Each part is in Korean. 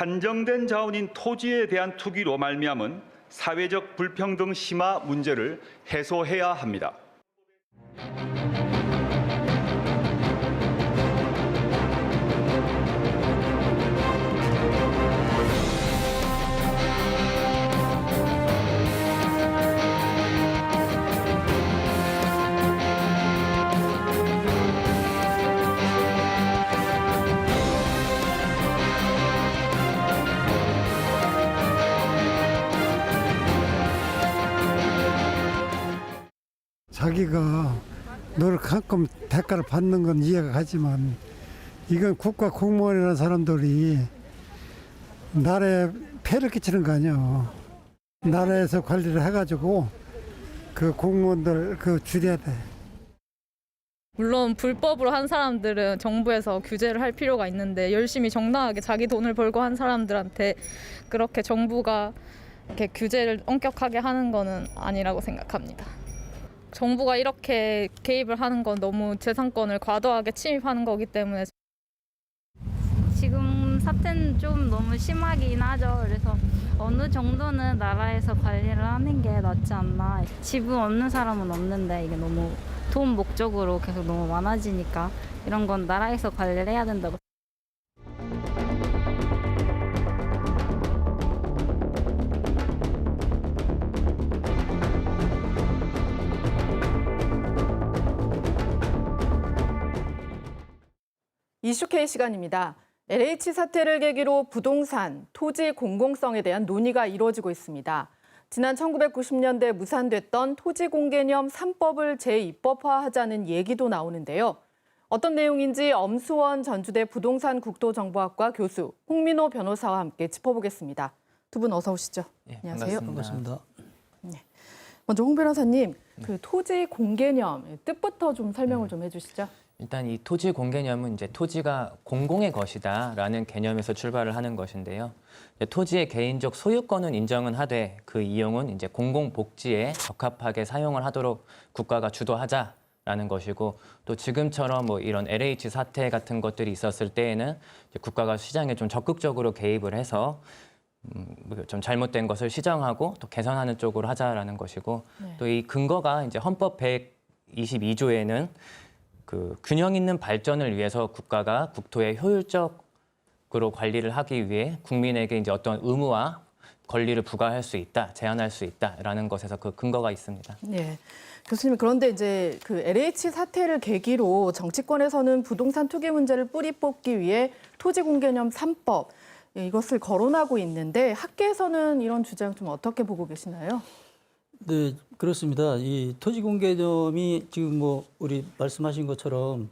한정된 자원인 토지에 대한 투기로 말미암은 사회적 불평등 심화 문제를 해소해야 합니다. 자기가 노력한끔 대가를 받는 건 이해가 가지만 이건 국가 공무원이라는 사람들이 나라에 폐를 끼치는 거 아니야. 나라에서 관리를 해가지고 그 공무원들 그 줄여야 돼. 물론 불법으로 한 사람들은 정부에서 규제를 할 필요가 있는데 열심히 정당하게 자기 돈을 벌고 한 사람들한테 그렇게 정부가 이렇게 규제를 엄격하게 하는 거는 아니라고 생각합니다. 정부가 이렇게 개입을 하는 건 너무 재산권을 과도하게 침입하는 거기 때문에 지금 사태는 좀 너무 심하긴 하죠. 그래서 어느 정도는 나라에서 관리를 하는 게 낫지 않나. 지분 없는 사람은 없는데 이게 너무 돈 목적으로 계속 너무 많아지니까 이런 건 나라에서 관리를 해야 된다고. 이슈K 시간입니다. LH 사태를 계기로 부동산, 토지 공공성에 대한 논의가 이루어지고 있습니다. 지난 1990년대 무산됐던 토지 공개념 3법을 재입법화하자는 얘기도 나오는데요. 어떤 내용인지 엄수원 전주대 부동산 국토정보학과 교수 홍민호 변호사와 함께 짚어보겠습니다. 두 분 어서 오시죠. 예, 안녕하세요. 반갑습니다. 먼저 홍 변호사님, 그 토지 공개념 뜻부터 좀 설명을 좀 해주시죠. 일단 이 토지 공개념은 이제 토지가 공공의 것이다라는 개념에서 출발을 하는 것인데요. 토지의 개인적 소유권은 인정은 하되 그 이용은 이제 공공 복지에 적합하게 사용을 하도록 국가가 주도하자 라는 것이고 또 지금처럼 뭐 이런 LH 사태 같은 것들이 있었을 때에는 국가가 시장에 좀 적극적으로 개입을 해서 음, 뭐좀 잘못된 것을 시정하고 또 개선하는 쪽으로 하자라는 것이고 네. 또이 근거가 이제 헌법 122조에는 그 균형 있는 발전을 위해서 국가가 국토의 효율적으로 관리를 하기 위해 국민에게 이제 어떤 의무와 권리를 부과할 수 있다, 제한할 수 있다라는 것에서 그 근거가 있습니다. 네. 교수님 그런데 이제 그 LH 사태를 계기로 정치권에서는 부동산 투기 문제를 뿌리 뽑기 위해 토지 공개념 3법 예, 이것을 거론하고 있는데 학계에서는 이런 주장 좀 어떻게 보고 계시나요? 네, 그렇습니다. 이 토지 공개념이 지금 뭐 우리 말씀하신 것처럼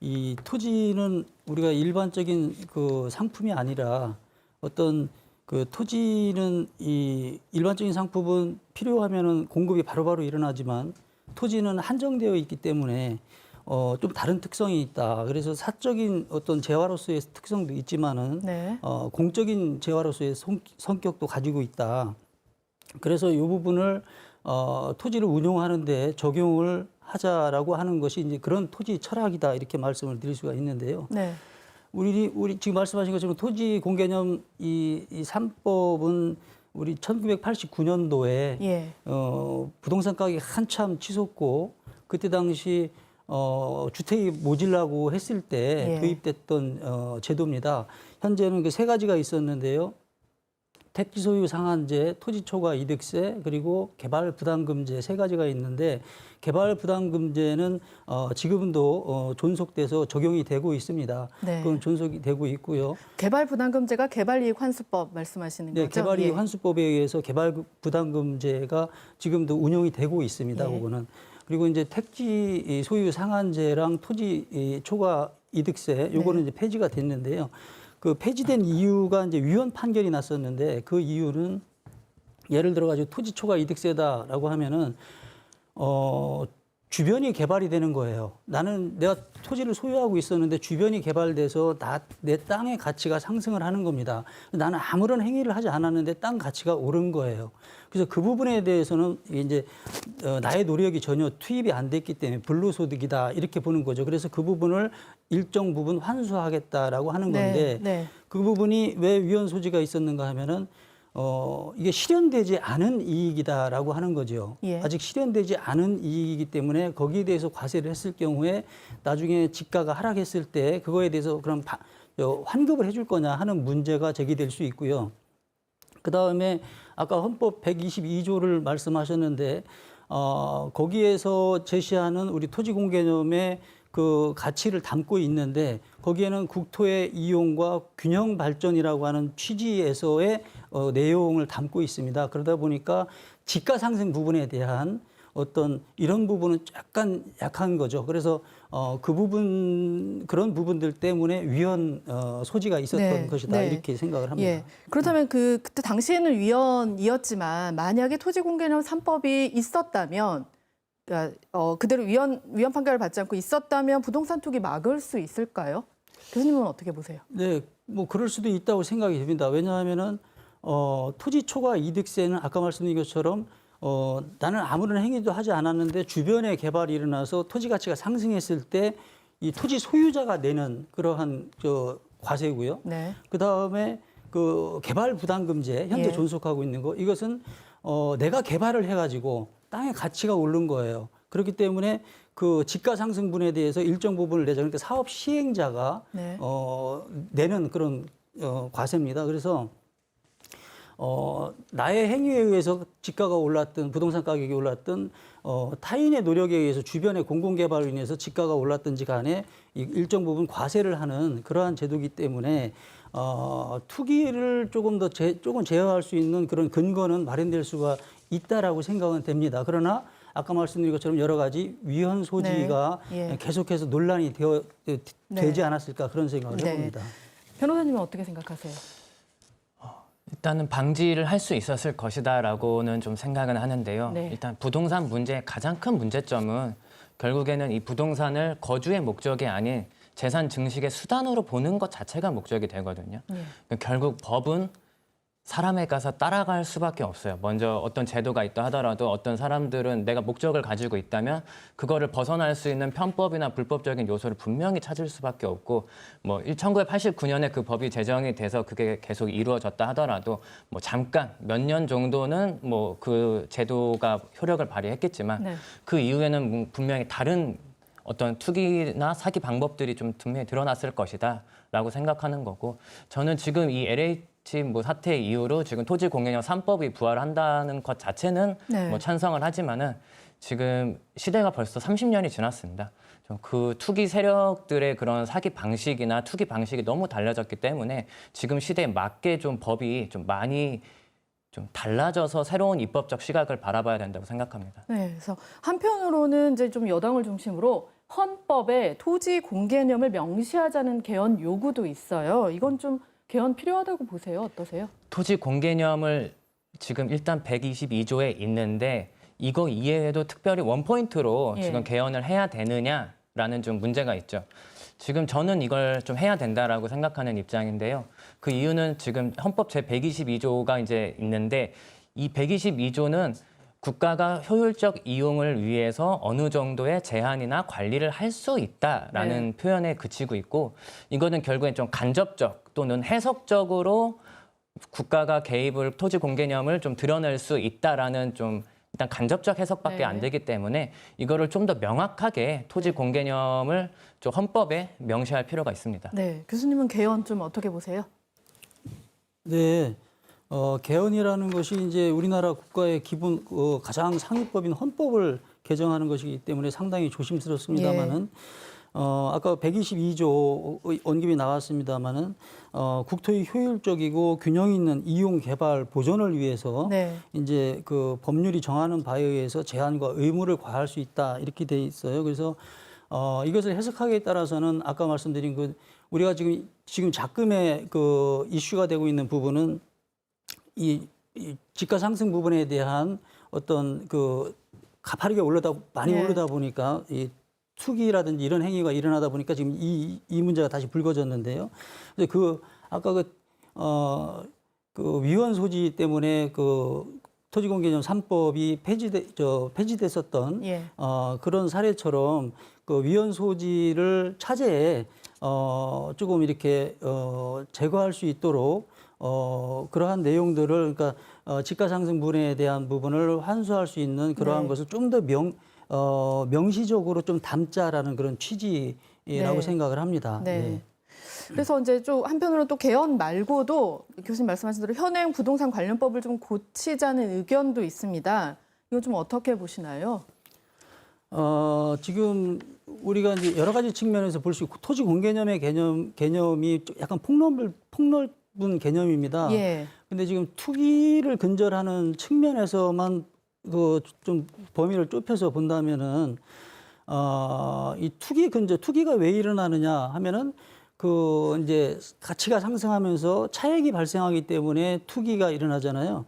이 토지는 우리가 일반적인 그 상품이 아니라 어떤 그 토지는 이 일반적인 상품은 필요하면은 공급이 바로 바로 일어나지만 토지는 한정되어 있기 때문에 어, 좀 다른 특성이 있다. 그래서 사적인 어떤 재화로서의 특성도 있지만은 네. 어, 공적인 재화로서의 성, 성격도 가지고 있다. 그래서 이 부분을 어, 토지를 운용하는데 적용을 하자라고 하는 것이 이제 그런 토지 철학이다 이렇게 말씀을 드릴 수가 있는데요. 네. 우리 우리 지금 말씀하신 것처럼 토지 공개념 이, 이 3법은 우리 1989년도에 예. 어, 부동산 가격이 한참 치솟고 그때 당시 어, 주택이 모질라고 했을 때 예. 도입됐던 어, 제도입니다. 현재는 그 세 가지가 있었는데요. 택지 소유 상한제, 토지 초과 이득세, 그리고 개발 부담금제 세 가지가 있는데 개발 부담금제는 어, 지금도 어, 존속돼서 적용이 되고 있습니다. 네. 그건 존속이 되고 있고요. 개발 부담금제가 개발이익 환수법 말씀하시는 네, 거죠? 개발이 예. 환수법에 의해서 개발 부담금제가 지금도 운영이 되고 있습니다. 예. 그거는 그리고 이제 택지 이 소유 상한제랑 토지 이 초과 이득세 요거는 네. 이제 폐지가 됐는데요. 그 폐지된 이유가 이제 위헌 판결이 났었는데 그 이유는 예를 들어 가지고 토지 초과 이득세다라고 하면은 어 주변이 개발이 되는 거예요. 나는 내가 토지를 소유하고 있었는데 주변이 개발돼서 나, 내 땅의 가치가 상승을 하는 겁니다. 나는 아무런 행위를 하지 않았는데 땅 가치가 오른 거예요. 그래서 그 부분에 대해서는 이제 어, 나의 노력이 전혀 투입이 안 됐기 때문에 불로소득이다 이렇게 보는 거죠. 그래서 그 부분을 일정 부분 환수하겠다라고 하는 건데 네. 그 부분이 왜 위헌 소지가 있었는가 하면은 어 이게 실현되지 않은 이익이다라고 하는 거죠. 예. 아직 실현되지 않은 이익이기 때문에 거기에 대해서 과세를 했을 경우에 나중에 지가가 하락했을 때 그거에 대해서 그럼 바, 어, 환급을 해줄 거냐 하는 문제가 제기될 수 있고요. 그 다음에 아까 헌법 122조를 말씀하셨는데 어, 거기에서 제시하는 우리 토지공 개념의 그 가치를 담고 있는데 거기에는 국토의 이용과 균형 발전이라고 하는 취지에서의 어, 내용을 담고 있습니다. 그러다 보니까 지가 상승 부분에 대한 어떤 이런 부분은 약간 약한 거죠. 그래서 어, 그 부분 그런 부분들 때문에 위헌 어, 소지가 있었던 네, 것이다 네. 이렇게 생각을 합니다. 예. 그렇다면 그 그때 당시에는 위헌이었지만 만약에 토지 공개념 3법이 있었다면 그러니까 어, 그대로 위헌 위헌 판결을 받지 않고 있었다면 부동산 투기 막을 수 있을까요? 교수님은 어떻게 보세요? 네, 뭐 그럴 수도 있다고 생각이 됩니다. 왜냐하면은 어, 토지 초과 이득세는 아까 말씀드린 것처럼 어, 나는 아무런 행위도 하지 않았는데 주변에 개발이 일어나서 토지 가치가 상승했을 때 이 토지 소유자가 내는 그러한 저 과세고요. 네. 그 다음에 그 개발 부담 금제 현재 예. 존속하고 있는 거 이것은 어, 내가 개발을 해 가지고 땅의 가치가 오른 거예요. 그렇기 때문에 그 지가 상승분에 대해서 일정 부분을 내자 그러니까 사업 시행자가 네. 어, 내는 그런 어, 과세입니다. 그래서 어, 나의 행위에 의해서 지가가 올랐든 부동산 가격이 올랐든 어, 타인의 노력에 의해서 주변의 공공개발로 인해서 지가가 올랐든지 간에 이 일정 부분 과세를 하는 그러한 제도이기 때문에 어, 투기를 조금 더 제, 조금 제어할 수 있는 그런 근거는 마련될 수가 있다라고 생각은 됩니다. 그러나 아까 말씀드린 것처럼 여러 가지 위헌 소지가 네. 예. 계속해서 논란이 되어 되지 않았을까 그런 생각을 네. 해봅니다. 변호사님은 어떻게 생각하세요? 일단은 방지를 할 수 있었을 것이다라고는 좀 생각은 하는데요. 네. 일단 부동산 문제의 가장 큰 문제점은 결국에는 이 부동산을 거주의 목적이 아닌 재산 증식의 수단으로 보는 것 자체가 목적이 되거든요. 예. 그러니까 결국 법은 사람에 가서 따라갈 수밖에 없어요. 먼저 어떤 제도가 있다 하더라도 어떤 사람들은 내가 목적을 가지고 있다면 그거를 벗어날 수 있는 편법이나 불법적인 요소를 분명히 찾을 수밖에 없고 뭐 1989년에 그 법이 제정이 돼서 그게 계속 이루어졌다 하더라도 뭐 잠깐 몇 년 정도는 뭐 그 제도가 효력을 발휘했겠지만 네. 그 이후에는 분명히 다른 어떤 투기나 사기 방법들이 좀 분명히 드러났을 것이다라고 생각하는 거고 저는 지금 이 LH 뭐 사태 이후로 지금 토지 공개념 3법이 부활한다는 것 자체는 네. 뭐 찬성을 하지만은 지금 시대가 벌써 30년이 지났습니다. 좀그 투기 세력들의 그런 사기 방식이나 투기 방식이 너무 달라졌기 때문에 지금 시대에 맞게 좀 법이 좀 많이 좀 달라져서 새로운 입법적 시각을 바라봐야 된다고 생각합니다. 네. 그래서 한편으로는 이제 좀 여당을 중심으로 헌법에 토지 공개념을 명시하자는 개헌 요구도 있어요. 이건 좀 개헌 필요하다고 보세요. 어떠세요? 토지 공개념을 지금 일단 122조에 있는데 이거 이외에도 특별히 원포인트로 예. 지금 개헌을 해야 되느냐라는 좀 문제가 있죠. 지금 저는 이걸 좀 해야 된다라고 생각하는 입장인데요. 그 이유는 지금 헌법 제 122조가 이제 있는데 이 122조는 국가가 효율적 이용을 위해서 어느 정도의 제한이나 관리를 할 수 있다라는 표현에 그치고 있고 이거는 결국엔 좀 간접적 또는 해석적으로 국가가 개입을 토지 공개념을 좀 드러낼 수 있다라는 좀 일단 간접적 해석밖에 네. 안 되기 때문에 이거를 좀 더 명확하게 토지 공개념을 좀 헌법에 명시할 필요가 있습니다. 네. 교수님은 개헌 좀 어떻게 보세요? 네. 어, 개헌이라는 것이 이제 우리나라 국가의 기본 어, 가장 상위법인 헌법을 개정하는 것이기 때문에 상당히 조심스럽습니다만은 어, 아까 122조 언급이 나왔습니다만은 어, 국토의 효율적이고 균형 있는 이용 개발 보존을 위해서 네. 이제 그 법률이 정하는 바에 의해서 제한과 의무를 과할 수 있다 이렇게 돼 있어요. 그래서 어, 이것을 해석하기에 따라서는 아까 말씀드린 그 우리가 지금 지금 작금의 그 이슈가 되고 있는 부분은 이, 이 지가 상승 부분에 대한 어떤 그 가파르게 올라다 많이 네. 오르다 보니까 이 투기라든지 이런 행위가 일어나다 보니까 지금 이, 이 문제가 다시 불거졌는데요. 그래서 그 아까 그, 어, 그 위헌 소지 때문에 그 토지공개념 3법이 폐지돼, 저, 폐지됐었던 예. 어, 그런 사례처럼 그 위헌 소지를 차제에 어, 조금 이렇게 어, 제거할 수 있도록 어, 그러한 내용들을 그러니까 어, 지가 상승 분에 대한 부분을 환수할 수 있는 그러한 네. 것을 좀 더 명, 어, 명시적으로 좀 담자라는 그런 취지라고 네. 생각을 합니다. 네. 네. 그래서 이제 좀 한편으로 또 개헌 말고도 교수님 말씀하신 대로 현행 부동산 관련법을 좀 고치자는 의견도 있습니다. 이거 좀 어떻게 보시나요? 어, 지금 우리가 이제 여러 가지 측면에서 볼 수 있고 토지 공개념의 개념 개념이 좀 약간 폭넓은 폭넓은 개념입니다. 예. 근데 지금 투기를 근절하는 측면에서만 그 좀 범위를 좁혀서 본다면은 어, 이 투기 근절 투기가 왜 일어나느냐 하면은 그 이제 가치가 상승하면서 차액이 발생하기 때문에 투기가 일어나잖아요.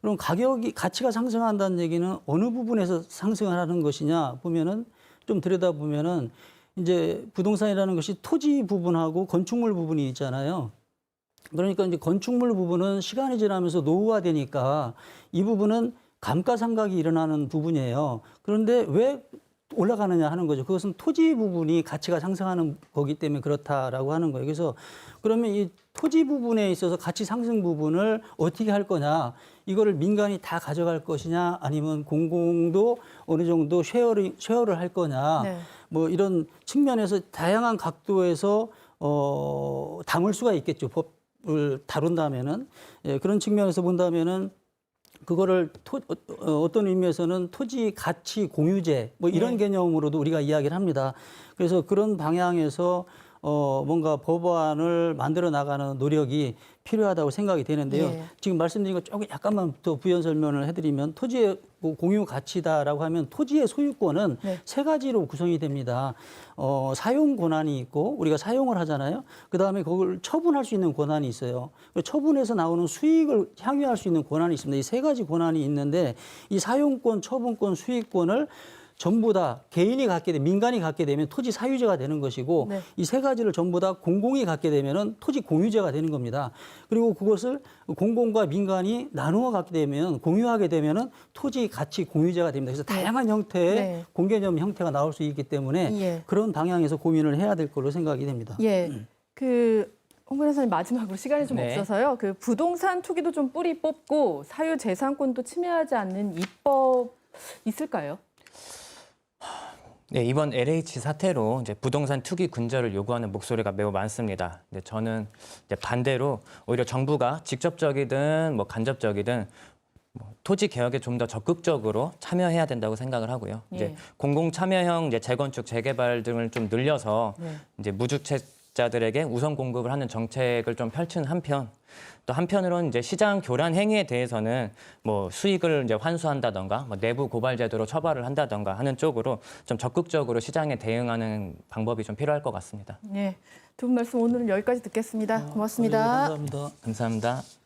그럼 가격이 가치가 상승한다는 얘기는 어느 부분에서 상승을 하는 것이냐 보면은 좀 들여다 보면은 이제 부동산이라는 것이 토지 부분하고 건축물 부분이 있잖아요. 그러니까 이제 건축물 부분은 시간이 지나면서 노후화되니까 이 부분은 감가상각이 일어나는 부분이에요. 그런데 왜 올라가느냐 하는 거죠. 그것은 토지 부분이 가치가 상승하는 거기 때문에 그렇다라고 하는 거예요. 그래서 그러면 이 토지 부분에 있어서 가치 상승 부분을 어떻게 할 거냐? 이거를 민간이 다 가져갈 것이냐? 아니면 공공도 어느 정도 쉐어를 쉐어를 할 거냐? 네. 뭐 이런 측면에서 다양한 각도에서 어 담을 수가 있겠죠. 법을 다룬다면은 예, 그런 측면에서 본다면은 그거를 토, 어, 어떤 의미에서는 토지 가치 공유제 뭐 이런 네. 개념으로도 우리가 이야기를 합니다. 그래서 그런 방향에서 어 뭔가 법안을 만들어 나가는 노력이 필요하다고 생각이 되는데요. 예. 지금 말씀드린 것 조금 약간만 더 부연 설명을 해드리면 토지의 그 공유 가치다라고 하면 토지의 소유권은 네. 세 가지로 구성이 됩니다. 어, 사용 권한이 있고 우리가 사용을 하잖아요. 그 다음에 그걸 처분할 수 있는 권한이 있어요. 그 처분에서 나오는 수익을 향유할 수 있는 권한이 있습니다. 이 세 가지 권한이 있는데 이 사용권, 처분권, 수익권을 전부 다 개인이 갖게 되 민간이 갖게 되면 토지 사유제가 되는 것이고 네. 이세 가지를 전부 다 공공이 갖게 되면은 토지 공유제가 되는 겁니다. 그리고 그것을 공공과 민간이 나누어 갖게 되면 공유하게 되면은 토지 가치 공유제가 됩니다. 그래서 다양한 형태의 네. 공개념 형태가 나올 수 있기 때문에 예. 그런 방향에서 고민을 해야 될 걸로 생각이 됩니다. 예. 그홍 변호사님 마지막으로 시간이 좀 네. 없어서요. 그 부동산 투기도 좀 뿌리 뽑고 사유 재산권도 침해하지 않는 입법 있을까요? 네, 이번 LH 사태로 이제 부동산 투기 근절을 요구하는 목소리가 매우 많습니다. 근데 저는 이제 반대로 오히려 정부가 직접적이든 뭐 간접적이든 뭐 토지 개혁에 좀 더 적극적으로 참여해야 된다고 생각을 하고요. 예. 이제 공공 참여형 이제 재건축 재개발 등을 좀 늘려서 네. 이제 무주택 자들에게 우선 공급을 하는 정책을 좀 펼치는 한편 또 한편으로는 이제 시장 교란 행위에 대해서는 뭐 수익을 이제 환수한다던가 뭐 내부 고발 제도로 처벌을 한다던가 하는 쪽으로 좀 적극적으로 시장에 대응하는 방법이 좀 필요할 것 같습니다. 예. 두분 말씀 오늘은 여기까지 듣겠습니다. 고맙습니다. 네, 감사합니다. 감사합니다.